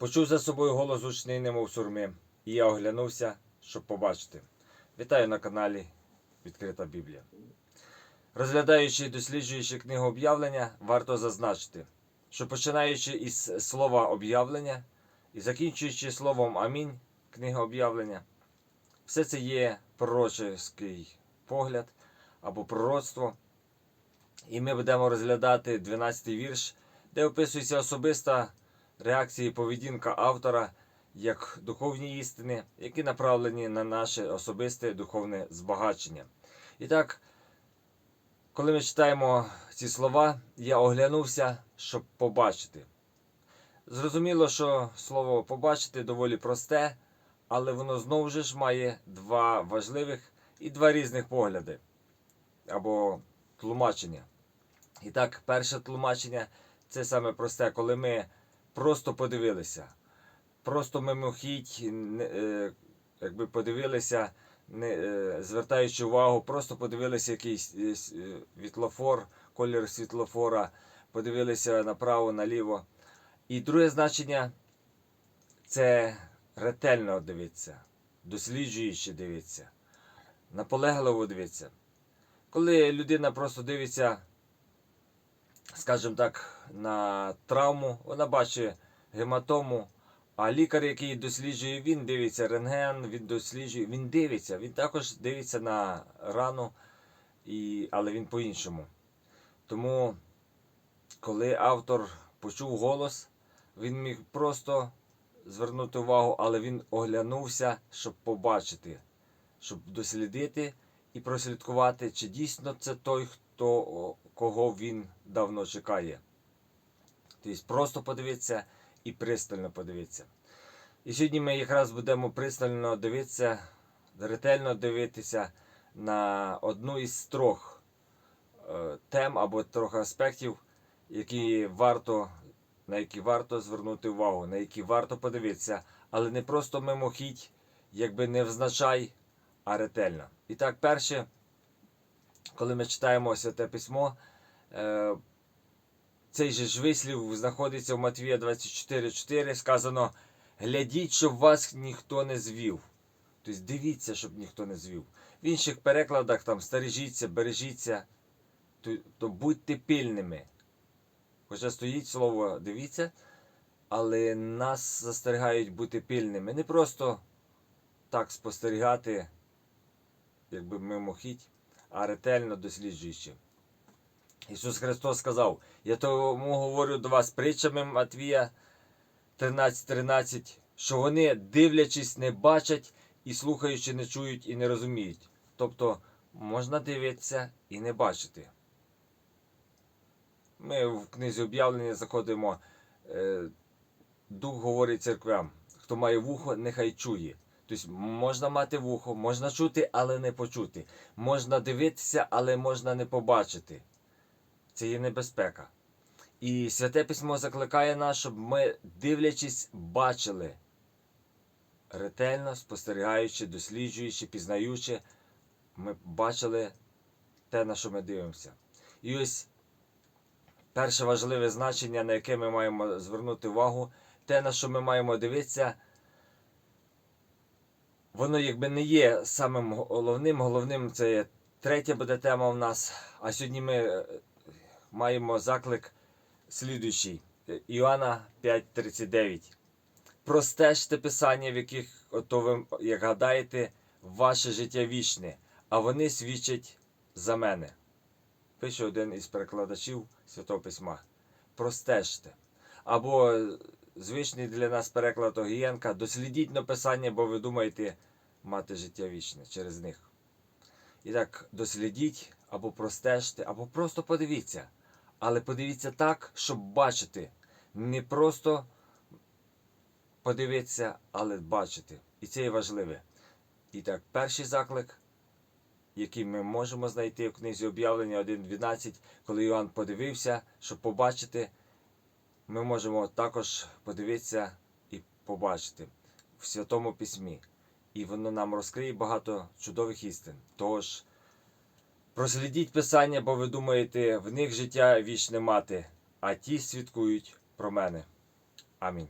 Почув за собою голос гучний, немов сурми, і я оглянувся, щоб побачити. Вітаю на каналі Відкрита Біблія. Розглядаючи і досліджуючи книгу об'явлення, варто зазначити, що починаючи із слова об'явлення і закінчуючи словом Амінь, книга об'явлення, все це є пророческий погляд або пророцтво. І ми будемо розглядати 12-й вірш, де описується особиста реакція і поведінка автора як духовні істини, які направлені на наше особисте духовне збагачення. І так, коли ми читаємо ці слова, я оглянувся, щоб побачити. Зрозуміло, що слово побачити доволі просте, але воно знову ж має два важливих і два різних погляди або тлумачення. І так, перше тлумачення це саме просте, коли ми просто подивилися. Просто мимохідь, е, якби подивилися, не е, звертаючи увагу, просто подивилися якийсь е, світлофор, колір світлофора, подивилися направо, наліво. І друге значення це ретельно дивитися, досліджуючи дивитися, наполегливо дивитися. Коли людина просто дивиться, скажімо так, на травму, вона бачить гематому, а лікар, який досліджує, він дивиться рентген, він досліджує, він дивиться, він також дивиться на рану, і, але він по-іншому. Тому, коли автор почув голос, він міг просто звернути увагу, але він оглянувся, щоб побачити, щоб дослідити і прослідкувати, чи дійсно це той, хто, кого він давно чекає. Тобто просто подивитися і пристально подивитися. І сьогодні ми якраз будемо пристально дивитися, ретельно дивитися на одну із трьох е, тем або трьох аспектів, які варто, на які варто звернути увагу, на які варто подивитися, але не просто мимохідь, якби не взначай, а ретельно. І так, перше, коли ми читаємо Святе Письмо, цей же ж вислів знаходиться в Матвія 24.4, сказано: глядіть, щоб вас ніхто не звів. Тобто дивіться, щоб ніхто не звів. В інших перекладах там стережіться, бережіться, то, то будьте пильними. Хоча стоїть слово дивіться, але нас застерігають бути пильними. Не просто так спостерігати, якби мимохідь, а ретельно досліджуючи. Ісус Христос сказав: Я тому говорю до вас притчами Матвія 13.13, що вони, дивлячись, не бачать і слухаючи, не чують і не розуміють. Тобто можна дивитися і не бачити. Ми в книзі об'явлення заходимо. е, Дух говорить церквям. Хто має вухо, нехай чує. Тобто можна мати вухо, можна чути, але не почути. Можна дивитися, але можна не побачити. Це є небезпека. І Святе Письмо закликає нас, щоб ми, дивлячись, бачили, ретельно спостерігаючи, досліджуючи, пізнаючи, ми бачили те, на що ми дивимося. І ось перше важливе значення, на яке ми маємо звернути увагу, те, на що ми маємо дивитися, воно якби не є самим головним. Головним це є третя буде тема в нас. А сьогодні ми маємо заклик слідуючий. Іоанна 5.39. Простежте писання, в яких ото ви, як гадаєте, ваше життя вічне, а вони свідчать за мене. Пише один із перекладачів Святого Письма. Простежте. Або звичний для нас переклад Огієнка. Дослідіть на писання, бо ви думаєте мати життя вічне через них. І так, дослідіть, або простежте, або просто подивіться. Але подивіться так, щоб бачити. Не просто подивитися, але бачити. І це є важливе. І так, перший заклик, який ми можемо знайти в книзі об'явлення 1.12, коли Іоанн подивився, щоб побачити, ми можемо також подивитися і побачити в Святому Письмі. І воно нам розкриє багато чудових істин. Тож, прослідіть Писання, бо ви думаєте, в них життя вічне мати, а ті свідкують про мене. Амінь.